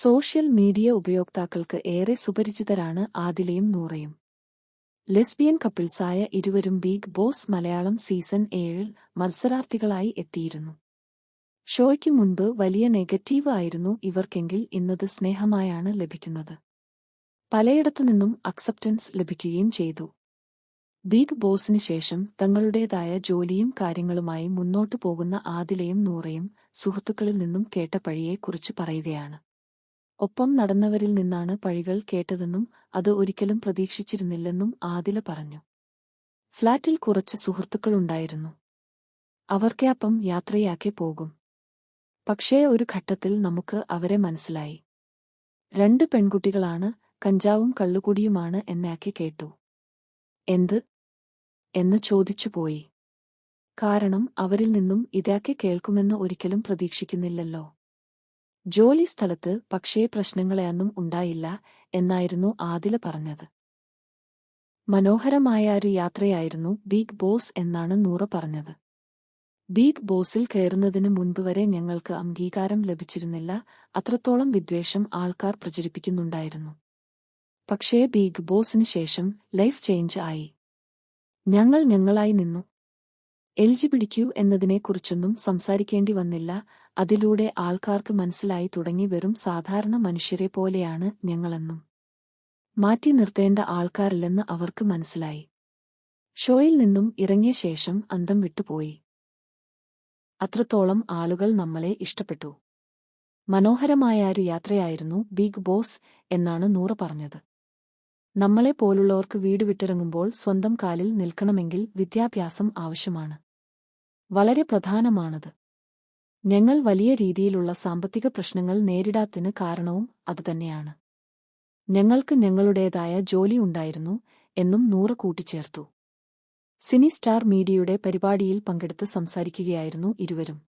Social media ഉപയോക്താക്കൾക്ക് ഏറെ സുപരിചിതരാണ് ആദിലയും നൂറയും. Lesbian കപ്പിൾസായ ഇരുവരും ബിഗ് ബോസ് മലയാളം സീസൺ ഏഴിൽ മത്സരാർത്ഥികളായി എത്തിയിരുന്നു. ഷോയ്ക്ക് മുൻപ് വലിയ നെഗറ്റീവ് ആയിരുന്നു ഇവർക്കെങ്കിൽ ഇന്നത് സ്നേഹമായാണ് ലഭിക്കുന്നത്. പലയിടത്തുനിന്നും അക്സെപ്റ്റൻസ് ലഭിക്കുകയും ചെയ്തു. ബിഗ് ബോസിന് ശേഷം തങ്ങളുടേതായ ജോലിയും കാര്യങ്ങളുമായി മുന്നോട്ടു പോകുന്ന ആദിലയും നൂറയും സുഹൃത്തുക്കളിൽ നിന്നും കേട്ട പഴിയെക്കുറിച്ച് പറയുകയാണ്. ഒപ്പം നടന്നവരിൽ നിന്നാണ് പഴികൾ കേട്ടതെന്നും അത് ഒരിക്കലും പ്രതീക്ഷിച്ചിരുന്നില്ലെന്നും ആദില പറഞ്ഞു. ഫ്ളാറ്റിൽ കുറച്ച് സുഹൃത്തുക്കളുണ്ടായിരുന്നു അവർക്കപ്പം യാത്രയാക്കി പോകും. പക്ഷേ ഒരു ഘട്ടത്തിൽ നമുക്ക് അവരെ മനസ്സിലായി. രണ്ട് പെൺകുട്ടികളാണ് കഞ്ചാവും കള്ളുകുടിയുമാണ് എന്നാക്കി കേട്ടു. എന്ത്? എന്ന് ചോദിച്ചുപോയി കാരണം അവരിൽ നിന്നും ഇതാക്കി കേൾക്കുമെന്ന് ഒരിക്കലും പ്രതീക്ഷിക്കുന്നില്ലല്ലോ. ജോലി സ്ഥലത്ത് പക്ഷേ പ്രശ്നങ്ങളെയൊന്നും ഉണ്ടായില്ല എന്നായിരുന്നു ആദില പറഞ്ഞത്. മനോഹരമായ ഒരു യാത്രയായിരുന്നു ബിഗ് ബോസ് എന്നാണ് നൂറ പറഞ്ഞത്. ബിഗ് ബോസിൽ കയറുന്നതിന് മുൻപ് വരെ ഞങ്ങൾക്ക് അംഗീകാരം ലഭിച്ചിരുന്നില്ല അത്രത്തോളം വിദ്വേഷം ആൾക്കാർ പ്രചരിപ്പിക്കുന്നുണ്ടായിരുന്നു. പക്ഷേ ബിഗ് ബോസിന് ശേഷം ലൈഫ് ചേഞ്ച് ആയി. ഞങ്ങൾ ഞങ്ങളായി നിന്നു. എൽ ജി പിടിക്കൂ എന്നതിനെക്കുറിച്ചൊന്നും സംസാരിക്കേണ്ടി വന്നില്ല. അതിലൂടെ ആൾക്കാർക്ക് മനസ്സിലായി തുടങ്ങി വെറും സാധാരണ മനുഷ്യരെ പോലെയാണ് ഞങ്ങളെന്നും. മാറ്റി നിർത്തേണ്ട ആൾക്കാരില്ലെന്ന് അവർക്ക് മനസ്സിലായി. ഷോയിൽ നിന്നും ഇറങ്ങിയ ശേഷം അന്തം വിട്ടുപോയി. അത്രത്തോളം ആളുകൾ നമ്മളെ ഇഷ്ടപ്പെട്ടു. മനോഹരമായ ഒരു യാത്രയായിരുന്നു ബിഗ് ബോസ് എന്നാണ് നൂറ പറഞ്ഞത്. നമ്മളെ പോലുള്ളവർക്ക് വീട് വിട്ടിറങ്ങുമ്പോൾ സ്വന്തം കാലിൽ നിൽക്കണമെങ്കിൽ വിദ്യാഭ്യാസം ആവശ്യമാണ്. വളരെ പ്രധാനമാണത്. ഞങ്ങൾ വലിയ രീതിയിലുള്ള സാമ്പത്തിക പ്രശ്നങ്ങൾ നേരിടാത്തിന് കാരണവും അതുതന്നെയാണ് ഞങ്ങൾക്ക് ഞങ്ങളുടേതായ ജോലി ഉണ്ടായിരുന്നു എന്നും നൂറ് കൂട്ടിച്ചേർത്തു. സിനി സ്റ്റാർ മീഡിയയുടെ പരിപാടിയിൽ പങ്കെടുത്ത് സംസാരിക്കുകയായിരുന്നു ഇരുവരും.